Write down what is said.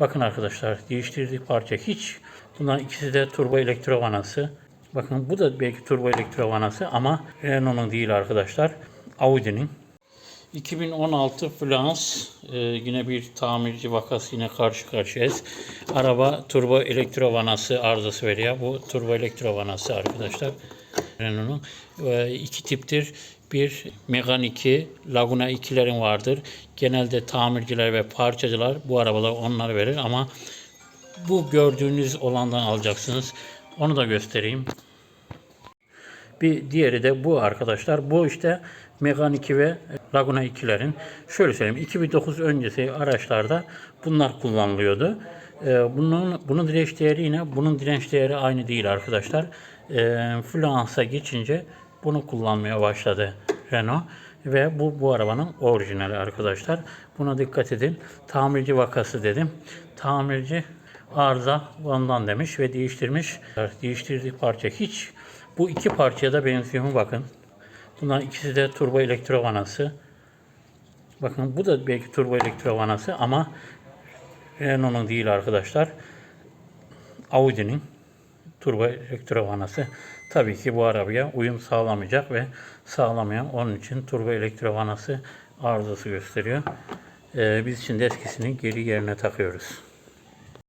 Bakın arkadaşlar değiştirdiği parça hiç. Bunların ikisi de turbo elektro vanası. Bakın bu da belki turbo elektro vanası ama Renault'un değil arkadaşlar. Audi'nin. 2016 Flans e, yine bir tamirci vakası yine karşı karşıyayız. Araba turbo elektro vanası arızası veriyor. Bu turbo elektro vanası arkadaşlar. Renault'un e, iki tiptir. Bir Megane 2, Laguna 2'lerin vardır. Genelde tamirciler ve parçacılar bu arabalar onlar verir ama bu gördüğünüz olandan alacaksınız. Onu da göstereyim. Bir diğeri de bu arkadaşlar. Bu işte Megane 2 ve Laguna 2'lerin şöyle söyleyeyim 2009 öncesi araçlarda bunlar kullanılıyordu. Ee, bunun bunun direnç değeri yine bunun direnç değeri aynı değil arkadaşlar. Ee, Fluence'a geçince bunu kullanmaya başladı Renault ve bu bu arabanın orijinali arkadaşlar. Buna dikkat edin. Tamirci vakası dedim. Tamirci arıza ondan demiş ve değiştirmiş. Değiştirdiği parça hiç bu iki parçaya da benziyor mu bakın. Bunların ikisi de turbo elektro vanası. Bakın bu da belki turbo elektro vanası ama Renault'un değil arkadaşlar. Audi'nin turbo elektro vanası. Tabii ki bu arabaya uyum sağlamayacak ve sağlamayan onun için turbo elektro vanası arızası gösteriyor. Ee, biz şimdi eskisini geri yerine takıyoruz.